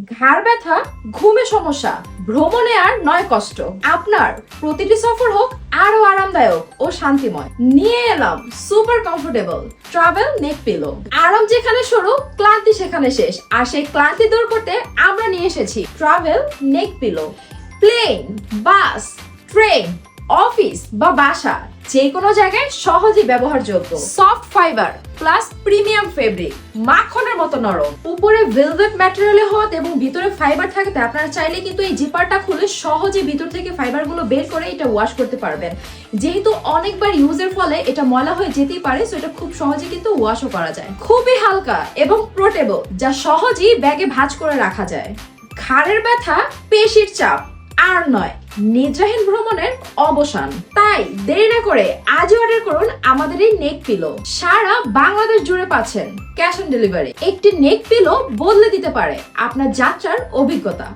ঘাড় ব্যথা, ঘুমে সমস্যা, ভ্রমণে আর নয় কষ্ট। আপনার প্রতিটি সফর হোক আরও আরামদায়ক ও শান্তিময়। নিয়ে এলাম super comfortable travel neck pillow. আরাম যেখানে শুরু ক্লান্তি সেখানে শেষ। আর সেই ক্লান্তি দূর করতে আমরা নিয়ে এসেছি travel neck pillow. Plane, bus, train, office বা বাসা। যে কোনো জায়গায় সহজেই ব্যবহারযোগ্য। Soft fibre plus premium fabric মাখনের মতো নরম। উপরে ভেলভেট ম্যাটেরিয়ালে হত এবং ভিতরে ফাইবার থাকতে আপনারা চাইলে কিন্তু এই জিপারটা খুলে সহজে ভিতর থেকে ফাইবারগুলো বের করে এটা ওয়াশ করতে পারবেন। যেহেতু অনেকবার ইউজের ফলে এটা ময়লা হয়ে যেতেই পারে সো এটা খুব সহজে কিন্তু ওয়াশও করা যায়। খুবই হালকা এবং পোর্টেবল যা সহজেই ব্যাগে ভাঁজ করে রাখা যায়। ঘাড়ের ব্যথা, পেশির চাপ। আর নয়, নিদ্রাহীন ভ্রমণের অবসান। তাই দেরি না করে আজই অর্ডার করুন আমাদের এই নেক পিলো সারা বাংলাদেশ জুড়ে পাচ্ছেন ক্যাশ অন ডেলিভারি একটি নেক পিলো বদলে দিতে পারে আপনার যাত্রার অভিজ্ঞতা।